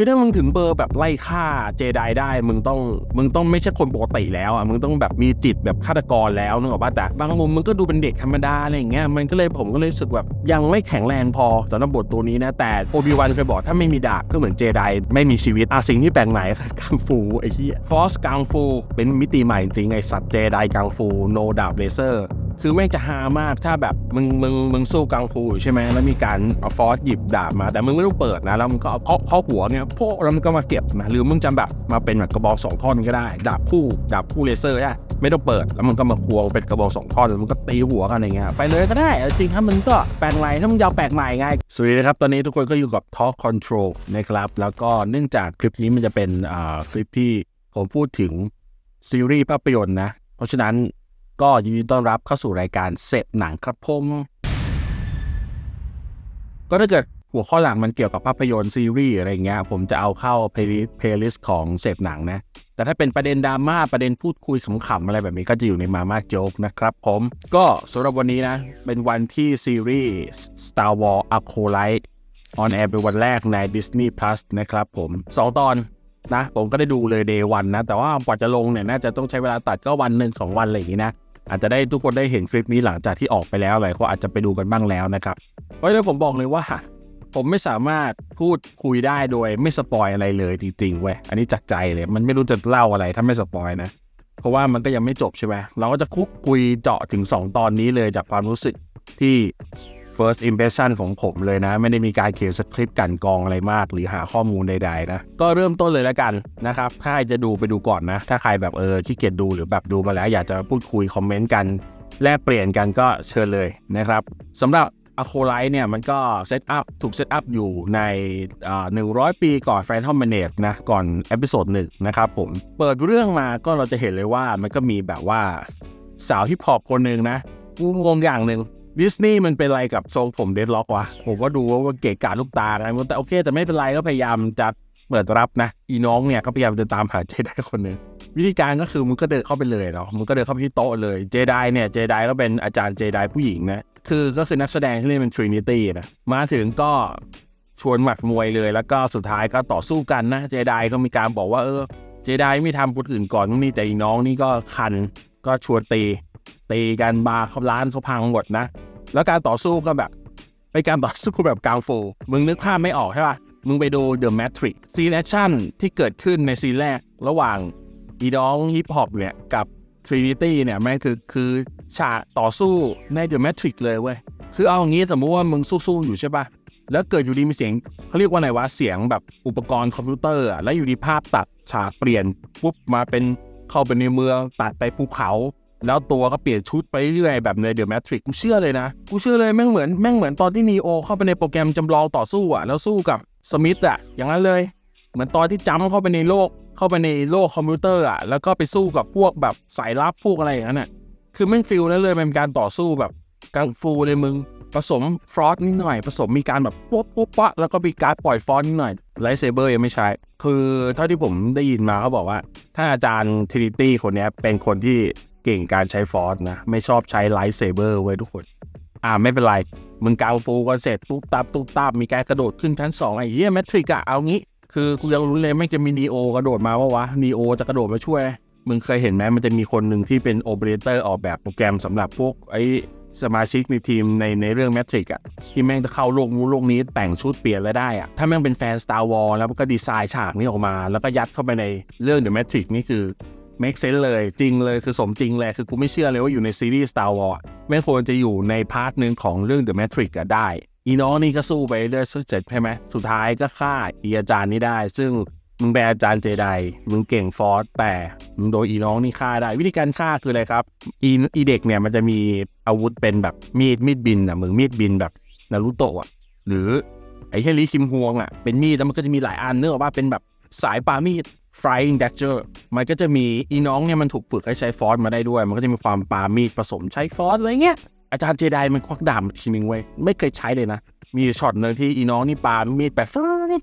คือถ้ามึงถึงเบอร์แบบไล่ฆ่าเจไดได้มึงต้องมึงต้องไม่ใช่คนปกติแล้วอะมึงต้องแบบมีจิตแบบฆาตกรแล้วนึกออกป่ะแต่บางมุมมึงก็ดูเป็นเด็กธรรมดาอะไรอย่างเงี้ยมันก็เลยผมก็เลยรู้สึกแบบยังไม่แข็งแรงพอสำหรับบทตัวนี้นะแต่โอบิวันเคยบอกถ้าไม่มีดาบก็เหมือนเจไดไม่มีชีวิตอะสิ่งที่แปลกใหม่คือกังฟูไอ้เหี้ยฟอสกังฟูเป็นมิติใหม่จริงไอ้สัตว์เจไดกังฟูโนดาบเลเซอร์ คือแม่งจะฮามากถ้าแบบมึงมึงมึงสู้กังฟูใช่ไหมแล้วมีการเอาฟอสหยิบดาบมา แต่มึงไม่ต้องเปิดนะแล้วมึงก็เอาเข้าเข้าหัวเนี่ยโพะแล้วมึงก็มาเก็บนะหรือมึงจะแบบมาเป็นแบบกระบอกสองท่อนก็ได้ ดาบคู่ดาบคู่เลเซอร์ใช่ไม่ต้องเปิดแล้วมึงก็มาควงเป็นกระบอกสองท่อนแล้วมึงก็ตีหัวกันอะไรเงี้ยไปเลยก็ได้จริงถ้ามึงก็แปลกใหม่ถ้ามึงยาวแปลกใหม่ไงสวัสดีนะครับ ตอนนี้ทุกคนก็อยู่กับ Talk Control นะครับแล้วก็เนื่องจากคลิปนี้มันจะเป็นอ่าคลิปที่ผมพูดถึงซีรีส์ภาพยนตร์นะเพราะฉะนั้น ก็ยินดีต้อนรับเข้าสู่รายการเสพหนังครับผมก็ถ้าเกิดหัวข้อหลังมันเกี่ยวกับภาพยนตร์ซีรีส์อะไรเงี้ยผมจะเอาเข้าเพลย์เพลย์ลิสต์ของเสพหนังนะ แต่ถ้าเป็นประเด็นดราม่าประเด็นพูดคุยขำๆอะไรแบบนี้ก็จะอยู่ในมาม่าโจ๊กนะครับผม ก็สำหรับวันนี้นะ เป็นวันที่ซีรีส์ Star Wars Acolyte ออนแอร์เป็นวันแรกใน Disney Plus นะครับผม 2 ตอนนะ ผมก็ได้ดูเลย Day วันนะ แต่ว่ากว่าจะลงเนี่ย น่าจะต้องใช้เวลาตัดก็วันหนึ่งสองวันอะไรอย่างนี้นะ อาจจะได้ทุกคนได้เห็นคลิปนี้หลังจากที่ออกไปแล้วหลายคนอาจจะไปดูกันบ้างแล้วนะครับเพราะฉะนั้นผมบอกเลยว่า ผมไม่สามารถพูดคุยได้โดยไม่สปอยอะไรเลยจริงๆเว้ยอันนี้จากใจเลย มันไม่รู้จะเล่าอะไรถ้าไม่สปอยนะเพราะว่ามันก็ยังไม่จบใช่ไหมเราก็จะคุกคุยเจาะถึง 2 ตอนนี้เลยจากความรู้สึกที่ first impression ของผมเลยนะ ไม่ได้มีการเขียนสคริปต์กันกองอะไรมาก หรือหาข้อมูลใดๆนะ ก็เริ่มต้นเลยแล้วกันนะครับถ้าใครจะดูไปดูก่อนนะ ถ้าใครแบบเออขี้เกียจดูหรือแบบดูมาแล้ว อยากจะพูดคุยคอมเมนต์กันแลกเปลี่ยนกันก็เชิญเลยนะครับสำหรับอโคไลท์เนี่ยมันก็เซตอัพถูกเซตอัพอยู่ในอ่า100ปีก่อนแฟนทอมเมเนตนะก่อนเอพิโซดหนึ่งนะครับผมเปิดเรื่องมาก็เราจะเห็นเลยว่ามันก็มีแบบว่าสาวฮิปฮอปคนหนึ่งนะกูงงอย่างหนึ่ง ดิสนีย์มันเป็นอะไรกับทรงผมเดดล็อกวะผมก็ดูว่าเก๋กาลูกตาไงแต่โอเคแต่ไม่เป็นไรก็พยายามจะเปิดรับนะ อีน้องเนี่ยก็พยายามจะตามหาเจไดคนหนึ่งวิธีการก็คือมึงก็เดินเข้าไปเลยเนาะมึงก็เดินเข้าไปที่โต๊ะเลยเจไดเนี่ยเจไดก็เป็นอาจารย์เจไดผู้หญิงนะคือก็คือนักแสดงที่เล่นเป็นทรินิตี้นะมาถึงก็ชวนหมัดมวยเลยแล้วก็สุดท้ายก็ต่อสู้กันนะเจไดก็มีการบอกว่าเออเจไดไม่ทำคนอื่นก่อนนี่แต่อีน้องนี่ก็คันก็ชวนตีตีกันบาร์เขาร้านเขาพังหมดนะ แล้วการต่อสู้ก็แบบเป็นการต่อสู้แบบกางฟูมึงนึกภาพไม่ออกใช่ป่ะ มึงไปดู The Matrix ซีนแอคชั่นที่เกิดขึ้นในซีนแรกระหว่างอีน้องฮิปฮอปเนี่ยกับ Trinity เนี่ยแม่งคือคือฉากต่อสู้ใน The Matrix เลยเว้ย คือเอาอย่างนี้สมมติว่ามึงสู้ๆอยู่ใช่ป่ะ แล้วเกิดอยู่ดีมีเสียงเขาเรียกว่าไงวะเสียงแบบอุปกรณ์คอมพิวเตอร์อะแล้วอยู่ดีภาพตัดฉากเปลี่ยนปุ๊บมาเป็นเข้าไปในเมืองตัดไปภูเขา แล้วตัวก็เปลี่ยนชุดไปเรื่อยแบบในเดอะแมทริกกูเชื่อเลยนะ กูเชื่อเลยแม่งเหมือนแม่งเหมือนตอนที่นีโอเข้าไปในโปรแกรมจำลองต่อสู้อะแล้วสู้กับสมิธอะอย่างนั้นเลย เหมือนตอนที่จำเข้าไปในโลกเข้าไปในโลกคอมพิวเตอร์อะแล้วก็ไปสู้กับพวกแบบสายลับพวกอะไรอย่างนั้นอะคือแม่งฟิลนั้นเลยเป็นการต่อสู้แบบกังฟูเลยมึงผสมฟรอสนิดหน่อยผสมมีการแบบปุ๊บปุ๊บปะแล้วก็มีการปล่อยฟอนต์นิดหน่อยไลท์เซเบอร์ยังไม่ใช้ คือเท่าที่ผมได้ยินมาเขาบอกว่า ถ้าอาจารย์ทริตี้คนนี้เป็นคนที่ เก่งการใช้ฟอสนะ ไม่ชอบใช้ไลท์เซเบอร์ไว้ยทุกคน อ่าไม่เป็นไร มึงกางฟูกันเสร็จตุ๊บตับตุ๊บตับมีการกระโดดขึ้นชั้นสองไอ้เหี้ยแมทริกอะเอางี้ คือกูยังรู้เลยไม่งจะมีนีโอกระโดดมาว่าวะนีโอจะกระโดดมาช่วย มึงเคยเห็นไหมมันจะมีคนหนึ่งที่เป็นโอเปอเรเตอร์ออกแบบโปรแกรมสำหรับพวกไอ้สมาชิกในทีมในในเรื่องแมทริกอะที่แม่งจะเข้าโลกนู้นโลกนี้แต่งชุดเปลี่ยนแล้วได้อะถ้าแม่งเป็นแฟน Star Wars แล้วก็ดีไซน์ฉากนี้ออกมา แล้วก็ยัดเข้าไปในเรื่อง The Matrix นี่คือ make sense เลยจริงเลยคือสมจริงเลยคือกูไม่เชื่อเลยว่าอยู่ในซีรีส์ Star Wars แม่งควรจะอยู่ในพาร์ทหนึ่งของเรื่อง The Matrix อะได้ อีน้องนี่ก็สู้ไปเรื่อยสู้เจ็ดใช่ไหมสุดท้ายก็ฆ่าอีอาจารย์นี่ได้ ซึ่งมึงเป็นอาจารย์เจไดมึงเก่งฟอร์สแต่มึงโดนอีน้องนี่ฆ่าได้ วิธีการฆ่าคืออะไรครับ อีอีเด็กเนี่ยมันจะมีอาวุธเป็นแบบมีดมีดบินอะมึงมีดบินแบบนารุโตะอะหรือไอ้แค่ลีคิมฮวงอะเป็นมีดแล้วมันก็จะมีหลายอันเนื้ออกว่าเป็นแบบสายปามีด flying dagger มันก็จะมีอีน้องเนี่ยมันถูกฝึกให้ใช้ฟอสมาได้ด้วย มันก็จะมีความปามีดผสมใช้ฟอสอะไรเงี้ยอาจารย์เจไดมันควักดาบมาทีนึงเว้ยไม่เคยใช้เลยนะ มีช็อตหนึ่งที่อีน้องนี่ปามีดไปฟึ๊ด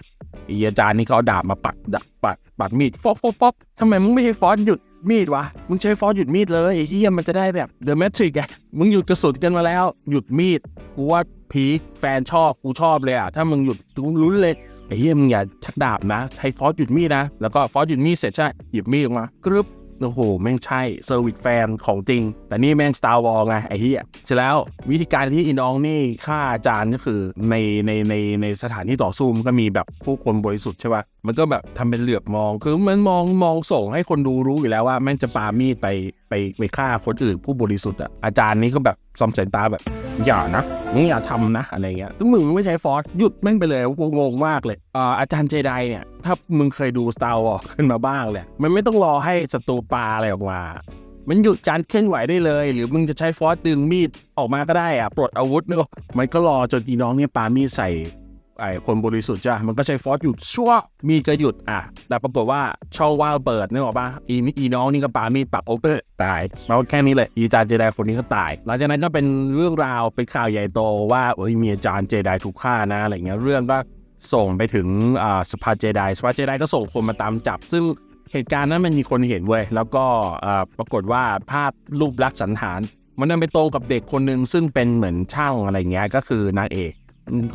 อีอาจารย์นี่เขาเอาดาบมาปัดดักปัดปัดมีดฟอบฟอบฟอบทำไมมึงไม่ใช้ฟอสหยุดมีดวะ มึงใช้ฟอสหยุดมีดเลยไอ้เหี้ยมันจะได้แบบเดอะแมทริกอะมึงหยุดกระสุนกันมาแล้ว หยุดมีดกูว่าพีแฟนชอบกูชอบเลยอะถ้ามึงหยุดกูลุ้นเลย ไอ้เหี้ยมึงอย่าชักดาบนะใช้ฟอสหยุดมีดนะ แล้วก็ฟอสหยุดมีดเสร็จใช่หยิบมีดออกมากรึบ โอ้โห แม่งใช่เซอร์วิสแฟนของจริง แต่นี่แม่ง Star Wars ไง ไอ้เหี้ยเสร็จแล้ววิธีการที่อินองนี่ฆ่าอาจารย์ก็คือในในในในสถานที่ต่อสู้มันก็มีแบบผู้คนบริสุทธิ์ใช่ปะมันก็แบบทำเป็นเหลือบมองคือมันมองมองส่งให้คนดูรู้อยู่แล้วว่าแม่งจะปามีดไปไปไปฆ่าคนอื่นผู้บริสุทธิ์อะอาจารย์นี้ก็แบบซอมสายตาแบบอย่านะมึงอย่าทำนะอะไรเงี้ยถ้ามึงไม่ใช้ฟอสหยุดแม่งไปเลยงงมากเลยอาอาจารย์เจไดเนี่ย ถ้ามึงเคยดู Star Wars ขึ้นมาบ้างแหละมันไม่ต้องรอให้ศัตรูปลาอะไรออกมา มันหยุดการเคลื่อนไหวได้เลย หรือมึงจะใช้ฟอสดึงมีดออกมาก็ได้อะปลดอาวุธเนอะมันก็รอจนอีน้องเนี่ยปามีดใส่ไอ้คนบริสุทธิ์จ้ะมันก็ใช้ฟอสหยุดชั่วมีดก็หยุดอะ แต่ปรากฏว่าช่องว่างเปิดนึกออกปะอีอีน้องนี่ก็ปามีดปักโอเปอร์ตายแล้วแค่นี้เลยอีจารย์เจไดคนนี้ก็ตาย หลังจากนั้นก็เป็นเรื่องราวเป็นข่าวใหญ่โตว่าเอ้ยมีอาจารย์เจไดถูกฆ่านะอะไรเงี้ยเรื่องก็ ส่งไปถึงอ่าสภาเจไดสภาเจไดก็ส่งคนมาตามจับ ซึ่งเหตุการณ์นั้นมันมีคนเห็นเว้ยแล้วก็อ่าปรากฏว่าภาพรูปลักษณ์สันฐาน มันดันไปตรงกับเด็กคนหนึ่งซึ่งเป็นเหมือนช่างอะไรเงี้ยก็คือนางเอก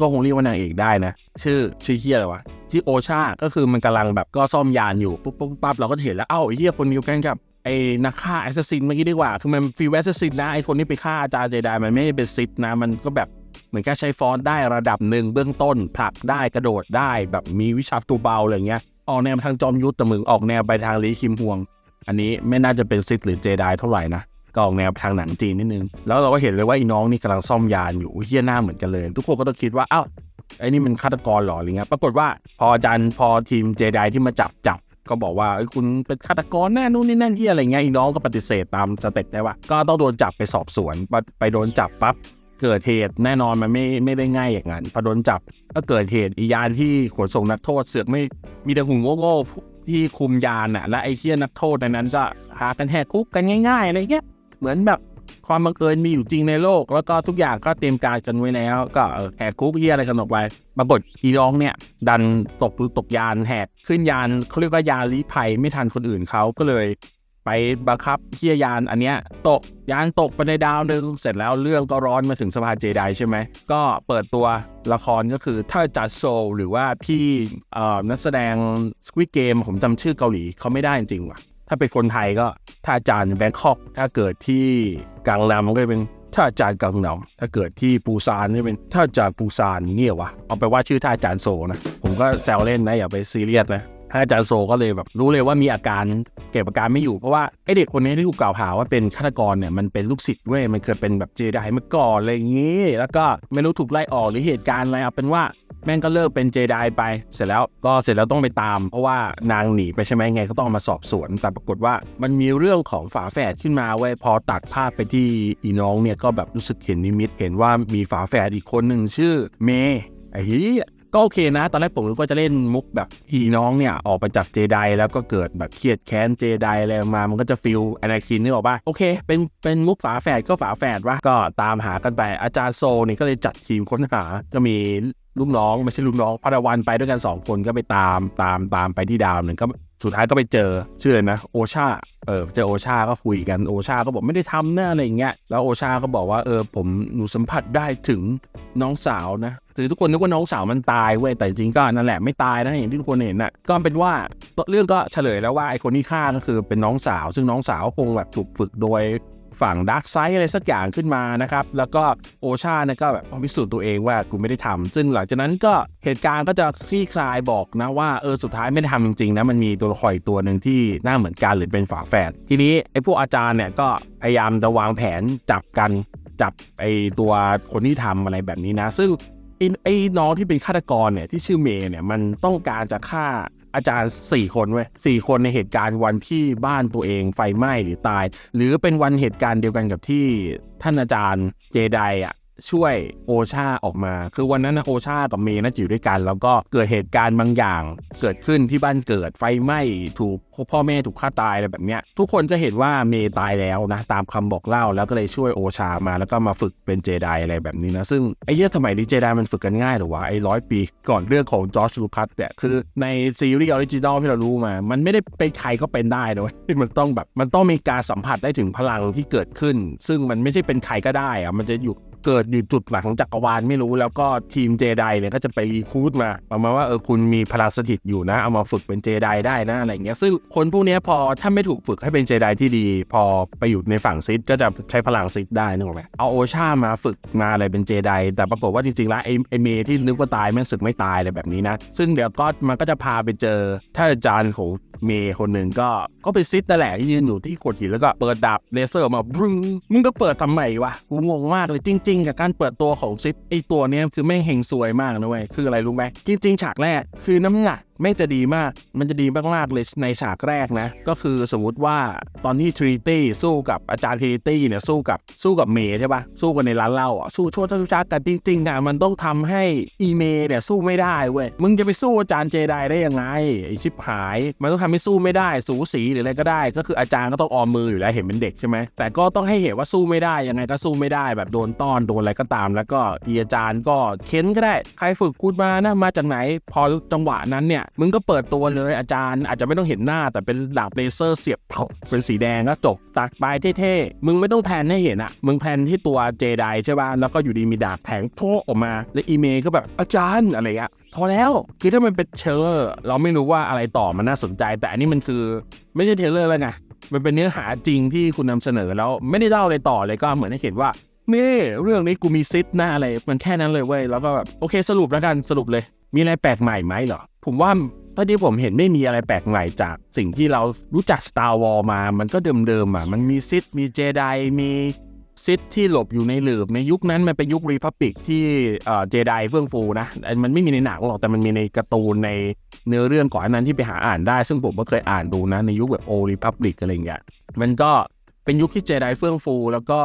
ก็คงเรียกว่านางเอกได้นะ ชื่อชื่อเฮียอะไรวะที่โอชาก็คือมันกำลังแบบก็ซ่อมยานอยู่ปุ๊บปุ๊บปั๊บเราก็เห็นแล้วเอ้าไอ้เฮียคนเดียวกันกับไอ้นักฆ่าแอสซัสซินเมื่อกี้ดีกว่าคือมันฟีลแอสซัสซินนะไอ้คนที่ไปฆ่าอาจารย์เจไดมันไม่ได้เป็นซิดนะมันก็แบบ เหมือนแค่ใช้ฟอนต์ได้ระดับหนึ่งเบื้องต้นผลักได้กระโดดได้แบบมีวิชาตัวเบาอะไรเงี้ยออกแนวทางจอมยุทธแต่มึงออกแนวไปทางลีคิมฮวง อันนี้ไม่น่าจะเป็นซิดหรือเจไดเท่าไหร่นะก็ออกแนวทางหนังจีนนิดนึง แล้วเราก็เห็นเลยว่าอีน้องนี่กำลังซ่อมยานอยู่เฮียหน้าเหมือนกันเลย ทุกคนก็ต้องคิดว่าอ้าวไอ้นี่มันฆาตกรเหรออะไรเงี้ยปรากฏว่าพอจารย์พอทีมเจไดที่มาจับจับก็บอกว่าเอ้คุณเป็นฆาตกรแน่นู่นนี่นั่นที่อะไรเงี้ยอีน้องก็ปฏิเสธตามสเต็ปได้ว่า ก็ต้องโดนจับไปสอบสวนไปไปโดนจับปั๊บ เกิดเหตุแน่นอนมันไม่ไม่ได้ง่ายอย่างนั้นพอโดนจับก็เกิดเหตุอียานที่ขนส่งนักโทษเสือกไม่มีแต่หุ่นโง่ๆที่คุมยานน่ะ และไอเชี่ยนักโทษในนั้นก็หากันแหกคุกกันง่ายๆอะไรเงี้ยเหมือนแบบความบังเอิญมีอยู่จริงในโลก แล้วก็ทุกอย่างก็เตรียมการกันไว้แล้ว ก็แหกคุกเฮียอะไรกันออกไปปรากฏอีน้องเนี่ย ดันตกตกยานแหกขึ้นยานเขาเรียกว่ายานลี้ภัยไม่ทันคนอื่นเขาก็เลย ไปบังคับเฮียยานอันเนี้ยตกยานตกไปในดาวหนึ่งเสร็จแล้วเรื่องก็ร้อนมาถึงสภาเจไดใช่ไหม ก็เปิดตัวละครก็คือถ้าจัดโซลหรือว่าพี่นักแสดงสควิ g เกมผมจำชื่อเกาหลีเขาไม่ได้จริงๆว่ะ ถ้าเป็นคนไทยก็ถ้าจารย์แบงคอก ถ้าเกิดที่กังนำก็เป็นถ้าอาจารย์กังนำถ้าเกิดที่ปูซานก็เป็นถ้าอาจารย์ปูซานเนี่ยวะเอาไปว่าชื่อท่าอาจารย์โซนะ ผมก็แซวเล่นนะอย่าไปซีเรียสนะ ท่านอาจารย์โซก็เลยแบบรู้เลยว่ามีอาการเก็บอาการไม่อยู่เพราะว่าไอเด็กคนนี้ที่ถูกกล่าวหาว่าเป็นฆาตกรเนี่ยมันเป็นลูกศิษย์เว้ยมันเคยเป็นแบบเจไดเมื่อก่อนอะไรอย่างงี้ แล้วก็ไม่รู้ถูกไล่ออกหรือเหตุการณ์อะไรเอาเป็นว่าแม่งก็เลิกเป็นเจไดไป เสร็จแล้วก็เสร็จแล้วต้องไปตาม เพราะว่านางหนีไปใช่ไหมไงก็ต้องมาสอบสวน แต่ปรากฏว่ามันมีเรื่องของฝาแฝดขึ้นมาเว้ยพอตัดภาพไปที่อีน้องเนี่ยก็แบบรู้สึกเห็นนิมิตเห็นว่ามีฝาแฝดอีกคนหนึ่งชื่อเมย์ไอ้เหี้ย ก็โอเคนะ ตอนแรกผมนึกว่าจะเล่นมุกแบบอีน้องเนี่ยออกไปจากเจไดแล้วก็เกิดแบบเครียดแค้นเจไดอะไรมา มันก็จะฟิลอนาคินนึกออกป่ะโอเค เป็นเป็นมุกฝาแฝดก็ฝาแฝดวะก็ตามหากันไปอาจารย์โซนี่ก็เลยจัดทีมค้นหาก็มีลูกน้องไม่ใช่ลูกน้องพราวันไปด้วยกัน 2 คนก็ไปตามตามตามไปที่ดาวหนึ่งก็สุดท้ายก็ไปเจอชื่ออะไรนะโอชาเออเจอโอชาก็คุยกันโอชาก็บอกไม่ได้ทำนะอะไรอย่างเงี้ยแล้วโอชาก็บอกว่าเออผมหนูสัมผัสได้ถึงน้องสาวนะ คือทุกคนนึกว่าน้องสาวมันตายเว้ยแต่จริงๆก็นั่นแหละไม่ตายนะอย่างที่ทุกคนเห็นน่ะก็เป็นว่าเรื่องก็เฉลยแล้วว่าไอคนที่ฆ่าก็คือเป็นน้องสาว ซึ่งน้องสาวคงแบบถูกฝึกโดยฝั่งดาร์กไซด์อะไรสักอย่างขึ้นมานะครับ แล้วก็โอชาเนี่ยก็แบบพิสูจน์ตัวเองว่ากูไม่ได้ทำซึ่งหลังจากนั้นก็เหตุการณ์ก็จะคลี่คลายบอกนะว่าเออสุดท้ายไม่ได้ทำจริงๆนะมันมีตัวละครอีกตัวหนึ่งที่หน้าเหมือนกันหรือเป็นฝาแฝดทีนี้ไอ้พวกอาจารย์เนี่ยก็พยายามจะวางแผนจับกันจับไอ้ตัวคนที่ทำอะไรแบบนี้นะ ซึ่ง ไอ้ไอ้น้องที่เป็นฆาตกรเนี่ยที่ชื่อเมย์เนี่ยมันต้องการจะฆ่าอาจารย์4คนเว้ยสคนในเหตุการณ์วันที่บ้านตัวเองไฟไหม้หรือตาย หรือเป็นวันเหตุการณ์เดียวกันกับที่ท่านอาจารย์เจไดอะ ช่วยโอชาออกมา คือวันนั้นนะโอชากับเมย์น่าจะอยู่ด้วยกัน แล้วก็เกิดเหตุการณ์บางอย่าง เกิดขึ้นที่บ้านเกิดไฟไหม้ถูกพ่อแม่ถูกฆ่าตายอะไรแบบเนี้ยทุกคนจะเห็นว่าเมย์ตายแล้วนะตามคำบอกเล่าแล้วก็เลยช่วยโอชามาแล้วก็มาฝึกเป็นเจไดอะไรแบบนี้นะซึ่งไอ้เหี้ยสมัยนี้เจไดมันฝึกกันง่ายหรอวะไอ้ร้อยปีก่อนเรื่องของจอร์จลูคัสเนี่ยคือในซีรีส์ออริจินอลที่เรารู้มา มันไม่ได้เป็นใครก็เป็นได้นะเว้ยมันต้องแบบมันต้องมีการสัมผัสได้ถึงพลังที่เกิดขึ้น ซึ่งมันไม่ใช่เป็นใครก็ได้อะมันจะอยู่ เกิดอยู่จุดไหนของจักรวาลไม่รู้แล้วก็ทีมเจไดเนี่ยก็จะไปรีคูดมาประมาณว่าเออคุณมีพลังสถิตอยู่นะ เอามาฝึกเป็นเจไดได้นะอะไรเงี้ยซึ่งคนพวกนี้พอถ้าไม่ถูกฝึกให้เป็นเจไดที่ดี พอไปอยู่ในฝั่งซิดก็จะใช้พลังซิดได้นึกออกไหมเอาโอชามาฝึกมาอะไรเป็นเจไดแต่ปรากฏว่าจริงๆแล้วไอ้ไอเมที่นึกว่าตายแม่งสึกไม่ตายอะไรแบบนี้นะ ซึ่งเดี๋ยวก็มันก็จะพาไปเจอท่านอาจารย์ของ เมย์คนหนึ่งก็ก็เป็นซิดนั่นแหละยืนอยู่ที่โขดหินแล้วก็เปิดดาบเลเซอร์มาบึ้งมึงก็เปิดทำไมวะกูงงมากเลยจริง ๆ กับการเปิดตัวของซิดไอตัวเนี้ยคือแม่งเฮงซวยมากนะเว้ยคืออะไรรู้ไหมจริง ๆ ฉากแรกคือน้ำหนัก ไม่จะดีมาก มันจะดีมากๆเลยในฉากแรกนะ ก็คือสมมติว่าตอนที่ทริตี้สู้กับอาจารย์ทริตี้เนี่ยสู้กับสู้กับเมย์ใช่ปะสู้กันในร้านเหล้าอะสู้ชว์ทุชักกันจริงๆอะมันต้องทำให้อีเมย์เนี่ยสู้ไม่ได้เว้ยมึงจะไปสู้อาจารย์เจไดได้ยังไงไอชิบหาย มันต้องทำให้สู้ไม่ได้ สูสีหรืออะไรก็ได้ ก็คืออาจารย์ก็ต้องออมมืออยู่แล้วเห็นเป็นเด็กใช่ไหมแต่ก็ต้องให้เห็นว่าสู้ไม่ได้ยังไงก็สู้ไม่ได้แบบโดนต้อนโดนอะไรก็ตาม แล้วก็อีอาจารย์ก็เค้นก็ได้ใครฝึกกูมานะมาจากไหน พอจังหวะนั้นเนี่ยมึงก็เปิดตัวเลยอาจารย์อาจจะไม่ต้องเห็นหน้า แต่เป็นดาบเลเซอร์เสียบเผาเป็นสีแดงก็จบตัดไปเท่ๆ มึงไม่ต้องแทนให้เห็นอะมึงแทนที่ตัวเจไดใช่ป่ะแล้วก็อยู่ดีมีดาบแทงโชออกมา แล้วอีเมย์ก็แบบอาจารย์อะไรเงี้ยพอแล้วคือถ้ามันเป็นเทรลเลอร์เราไม่รู้ว่าอะไรต่อมันน่าสนใจ แต่อันนี้มันคือไม่ใช่เทรลเลอร์แล้วไงมันเป็นเนื้อหาจริงที่คุณนำเสนอแล้วไม่ได้เล่าอะไรต่อเลยก็เหมือนให้เห็นว่านี่เรื่องนี้กูมีซิดหน้าอะไรมันแค่นั้นเลยเว้ยแล้วก็แบบโอเคสรุปแล้วกันสรุปเลย มีอะไรแปลกใหม่ไหมเหรอ ผมว่าเท่าที่ผมเห็นไม่มีอะไรแปลกใหม่จากสิ่งที่เรารู้จัก Star Wars มา มันก็เดิมๆอะ มันมีซิดมีเจไดมีซิดที่หลบอยู่ในหลืบในยุคนั้นมันเป็นยุครีพับบิกที่เอ่อเจไดเฟื่องฟูนะ มันไม่มีในหนังหรอกแต่มันมีในการ์ตูนในเนื้อเรื่องก่อนนานั้นที่ไปหาอ่านได้ ซึ่งผมก็เคยอ่านดูนะ ในยุคแบบโอรีพับบิกอะไรอย่างเงี้ยมันก็เป็นยุคที่เจไดเฟื่องฟู แล้วก็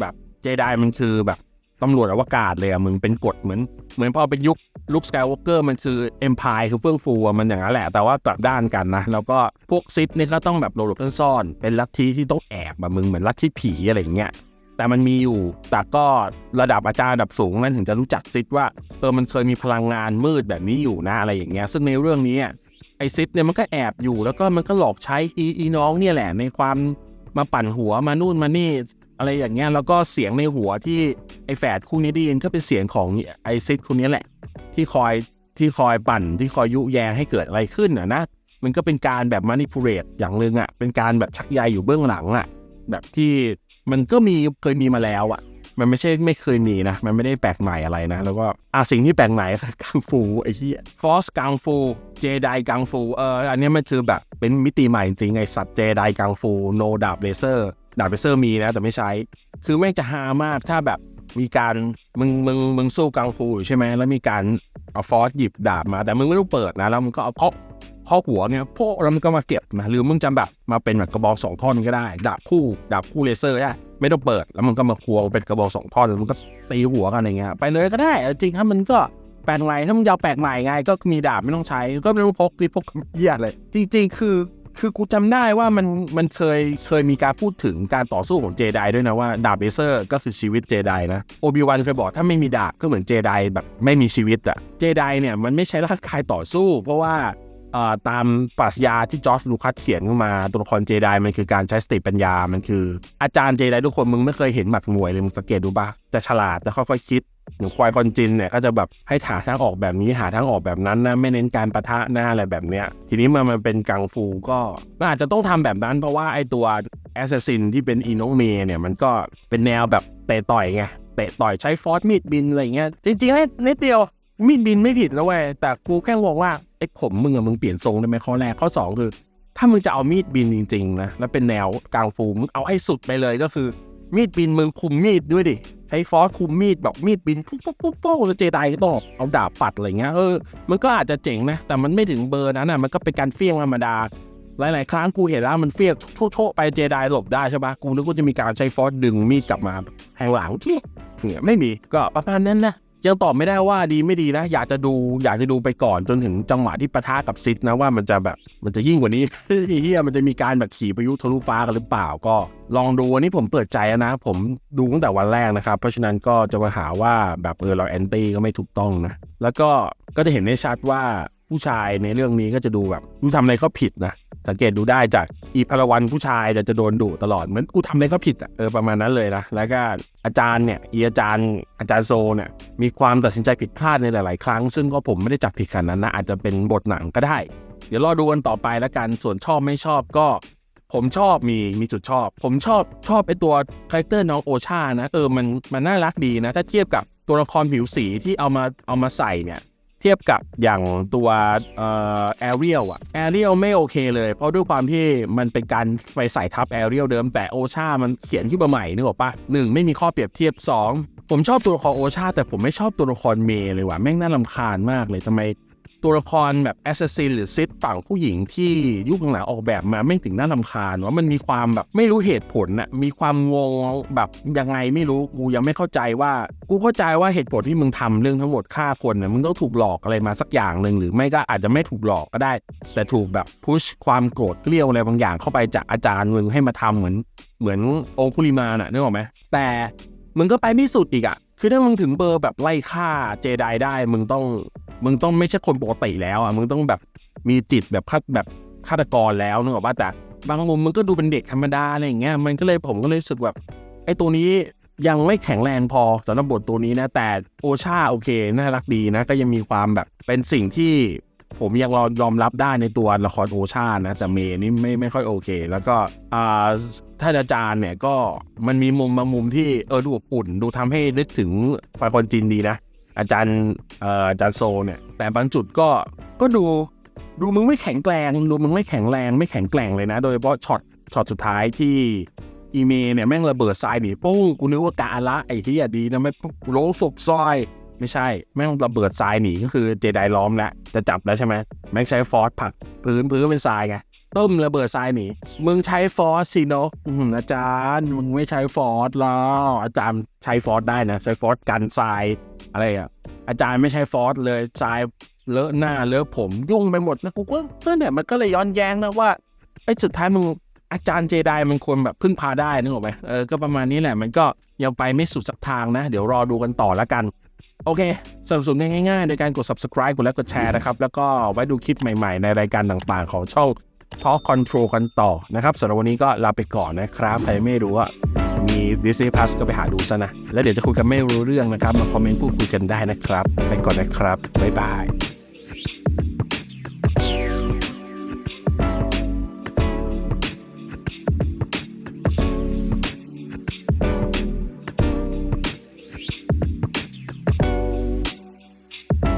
แบบเจไดมันคือแบบ ตำรวจอวกาศเลยอะมึงเป็นกฎเหมือน เหมือนพอเป็นยุคลุคสกายวอล์กเกอร์มันคือเอ็มพายคือเฟื่องฟูอะมันอย่างนั้นแหละ แต่ว่ากลับด้านกันนะ แล้วก็พวกซิดนี่ก็ต้องแบบหลบๆซ่อนๆเป็นลัทธิที่ต้องแอบแบบมึงเหมือนลัทธิผีอะไรอย่างเงี้ยแต่มันมีอยู่ แต่ก็ระดับอาจารย์ระดับสูงนั้นถึงจะรู้จักซิดว่าเออมันเคยมีพลังงานมืดแบบนี้อยู่นะอะไรอย่างเงี้ยซึ่งในเรื่องนี้ไอซิดเนี่ยมันก็แอบอยู่แล้วก็มันก็หลอกใช้อีอีน้องเนี่ยแหละในความมาปั่นหัวมานู่นมานี่ อะไรอย่างเงี้ยแล้วก็เสียงในหัวที่ไอแฝดคู่นี้ได้ยินก็เป็นเสียงของไอซิดคนนี้แหละ ที่คอยที่คอยปั่นที่คอยยุแยงให้เกิดอะไรขึ้นอะนะมันก็เป็นการแบบมานิพูเรตอย่างหนึ่งอะเป็นการแบบชักใยอยู่เบื้องหลังอะ แบบที่มันก็มีเคยมีมาแล้วอะ มันไม่ใช่ไม่เคยมีนะ มันไม่ได้แปลกใหม่อะไรนะ แล้วก็อะสิ่งที่แปลกใหม่คือกังฟูไอ้ที่ฟอสกังฟูเจไดกังฟูเอออันนี้มันคือแบบเป็นมิติใหม่จริงไอสัตว์เจไดกังฟูโนดาบเลเซอร์ ดาบเลเซอร์มีนะ แต่ไม่ใช้ คือแม่งจะฮามากถ้าแบบมีการมึงมึงมึงสู้กังฟูอยู่ใช่ไหมแล้วมีการเอาฟอสหยิบดาบมา แต่มึงไม่ต้เปิดนะแล้วมึงก็เอาเคาะเคาะหัวเนี่ยโพะแล้วมึงก็มาเก็บนะหรือมึงจำแบบมาเป็นแบบกระบอกสองท่อนก็ได้ ดาบคู่ดาบคู่เลเซอร์ได้ไม่ต้องเปิด แล้วมันก็มาควงเป็นกระบอกสองท่อนแล้วมันก็ตีหัวกันอะไรเงี้ยไปเลยก็ได้จริงถ้ามันก็แปลกใหม่ถ้ามึงยาวแปลกใหม่ไง ก็มีดาบไม่ต้องใช้ก็ไม่ต้องพกที่พกเหี้ยเลย จริง ๆ คือ คือกูจำได้ว่ามันมันเคยเคยมีการพูดถึงการต่อสู้ของเจไดด้วยนะว่าดาบเบเซอร์ก็คือชีวิตเจไดนะโอบิวันเคยบอกถ้าไม่มีดาบก็เหมือนเจไดแบบไม่มีชีวิตอะเจไดเนี่ยมันไม่ใช้ร่างกายต่อสู้ เพราะว่า ตามปรัชญาที่จอร์จลูคัสเขียนขึ้นมาตัวละครเจไดมันคือการใช้สติปัญญา มันคือ อาจารย์เจไดทุกคนมึงไม่เคยเห็นหมักมวยเลยมึงสังเกตดูปะจะฉลาดจะค่อยๆคิดอย่างควายคอนจินเนี่ยก็จะแบบให้หาทางออกแบบนี้หาทางออกแบบนั้นนะไม่เน้นการประทะหน้าอะไรแบบเนี้ยทีนี้มันมันเป็นกังฟูก็มันอาจจะต้องทำแบบนั้นเพราะว่าไอตัวแอสซัสซินที่เป็นอีโนเมเนี่ยมันก็เป็นแนวแบบเตะต่อยไงเตะต่อยใช้ฟอสมีดบินอะไรเงี้ยจริงๆนิดเดียว มีดบินไม่ผิดนะเว้ยแต่กูแค่งงว่าไอ้ผมมึงอะมึงเปลี่ยนทรงได้ไหมข้อแรกข้อสองคือ ถ้ามึงจะเอามีดบินจริงๆนะแล้วเป็นแนวกังฟูมึงเอาให้สุดไปเลยก็คือ มีดบินมึงคุมมีดด้วยดิใช้ฟอสคุมมีดแบบมีดบินปุ๊บปุ๊บปุ๊บปุ๊บแล้วเจไดก็ต้องเอาดาบปัดอะไรเงี้ยเออมันก็อาจจะเจ๋งนะแต่มันไม่ถึงเบอร์นั้นอะมันก็เป็นการเฟี้ยงธรรมดาหลายๆครั้งกูเห็นแล้วมันเฟี้ยงโชๆไปเจไดหลบได้ใช่ปะกูนึกว่าจะมีการใช้ฟอสดึงมีดกลับมาแทงหลังที่เนี่ยไม่มีก็ประมาณนั้นนะ ยังตอบไม่ได้ว่าดีไม่ดีนะ อยากจะดูอยากจะดูไปก่อนจนถึงจังหวะที่ปะทะกับซิดนะว่ามันจะแบบมันจะยิ่งกว่านี้เฮียมันจะมีการแบบขี่พายุทะลุฟ้ากันหรือเปล่าก็ ลองดูวันนี้ผมเปิดใจนะ ผมดูตั้งแต่วันแรกนะครับ เพราะฉะนั้นก็จะมาหาว่าแบบเออเราแอนตี้ก็ไม่ถูกต้องนะ แล้วก็ก็จะเห็นได้ชัดว่า ผู้ชายในเรื่องนี้ก็จะดูแบบดูทำอะไรก็ผิดนะสังเกตดูได้จากอีพลวันผู้ชายจะโดนดุตลอดเหมือนกูทำอะไรก็ผิดอะเออประมาณนั้นเลยนะแล้วก็อาจารย์เนี่ยอีอาจารย์อาจารย์โซเนี่ยมีความตัดสินใจผิดพลาดในหลาย ๆ ครั้ง ซึ่งก็ผมไม่ได้จับผิดขนาดนั้นนะอาจจะเป็นบทหนังก็ได้ เดี๋ยวรอดูกันต่อไปแล้วกันส่วนชอบไม่ชอบก็ผมชอบมีมีจุดชอบ ผมชอบชอบไอตัวคาแรคเตอร์น้องโอชานะเออมันมันน่ารักดีนะ ถ้าเทียบกับตัวละครผิวสีที่เอามาเอามาใส่เนี่ย ทียบกับอย่างตัวเอ่อแอเรียลอะแอเรียลไม่โอเคเลย เพราะด้วยความที่มันเป็นการไปใส่ทับแอเรียลเดิมแต่โอชา มันเขียนขึ้นมาใหม่นึกออกปะหนึ่งไม่มีข้อเปรียบเทียบ 2 ผมชอบตัวละครโอชา แต่ผมไม่ชอบตัวละครเมย์เลยว่ะแม่งน่าลำคาญมากเลยทำไม ตัวละครแบบแอสซัสซินหรือซิดฝั่งผู้หญิงที่ยุคหลังออกแบบมาไม่ถึงน่าลำคาญว่ามันมีความแบบไม่รู้เหตุผลน่ะมีความงงแบบยังไงไม่รู้กูยังไม่เข้าใจว่ากูเข้าใจว่าเหตุผลที่มึงทำเรื่องทั้งหมดฆ่าคนน่ะมึงต้องถูกหลอกอะไรมาสักอย่างหนึ่งหรือไม่ก็อาจจะไม่ถูกหลอกก็ได้ แต่ถูกแบบพุชความโกรธเกลี้ยวอะไรบางอย่างเข้าไปจากอาจารย์มึงให้มาทำเหมือนเหมือนองคุลิมาน่ะนึกออกไหมแต่มึงก็ไปไม่สุดอีกอะคือถ้ามึงถึงเบอร์แบบไล่ฆ่าเจไดได้ มึงต้อง มึงต้องไม่ใช่คนปกติแล้วอะมึงต้องแบบมีจิตแบบฆาแบบฆาตกรแล้วนึกออกป่ะแต่บางมุมมันก็ดูเป็นเด็กธรรมดาอะไรอย่างเงี้ยมันก็เลยผมก็เลยรู้สึกแบบไอ้ตัวนี้ยังไม่แข็งแรงพอสำหรับบทตัวนี้นะ แต่โอชาโอเคน่ารักดีนะ ก็ยังมีความแบบเป็นสิ่งที่ผมยังรอยอมรับได้ในตัวละครโอชานะ แต่เมย์นี่ไม่ไม่ค่อยโอเค แล้วก็อ่าท่านอาจารย์เนี่ยก็มันมีมุมบางมุมที่เออดูอบอุ่น ดูทำให้นึกถึงความคนจีนดีนะ อาจารย์อาจารย์โซเนี่ย แต่บางจุดก็ก็ดูดูมึงไม่แข็งแกร่งดูมึงไม่แข็งแรงไม่แข็งแกร่งเลยนะ โดยเฉพาะช็อตช็อตสุดท้ายที่อีเมเนี่ยแม่งระเบิดทรายหนีปุ้งกูนึกว่ากาละไอ้ที่ดีนะไม่โลศพซอย ไม่ใช่ แม่งระเบิดทรายหนีก็คือเจไดล้อมแล้วจะจับแล้วใช่ไหมแม่งใช้ฟอร์สผักพื้นพื้นเป็นทรายไง ต้มระเบิดทรายหนีมึงใช้ฟอสสิเนาะอืออาจารย์มึงไม่ใช้ฟอสแล้วอาจารย์ใช้ฟอสได้นะใช้ฟอสกันทรายอะไรอะอาจารย์ไม่ใช่ฟอสเลยทรายเลอะหน้าเลอะผมยุ่งไปหมดนะกูก็เพื่อนเนี่ยมันก็เลยย้อนแย้งนะว่าไอ้สุดท้ายมึงอาจารย์เจไดมันควรแบบพึ่งพาได้นึกออกไหมเออก็ประมาณนี้แหละมันก็ยังไปไม่สุดสักทางนะ เดี๋ยวรอดูกันต่อแล้วกัน โอเคสนับสนุนง่ายๆ โดยการกด subscribe กดไลค์กดแชร์นะครับ แล้วก็ไว้ดูคลิปใหม่ๆ ในรายการต่างๆ ของช่อง Talk Control กันต่อนะครับสำหรับวันนี้ก็ลาไปก่อนนะครับใครไม่รู้ว่ามี Disney Plus ก็ไปหาดูซะนะ แล้วเดี๋ยวจะคุยกันไม่รู้เรื่องนะครับ มาคอมเมนต์พูดคุยกันได้นะครับ ไปก่อนนะครับ บ๊ายบาย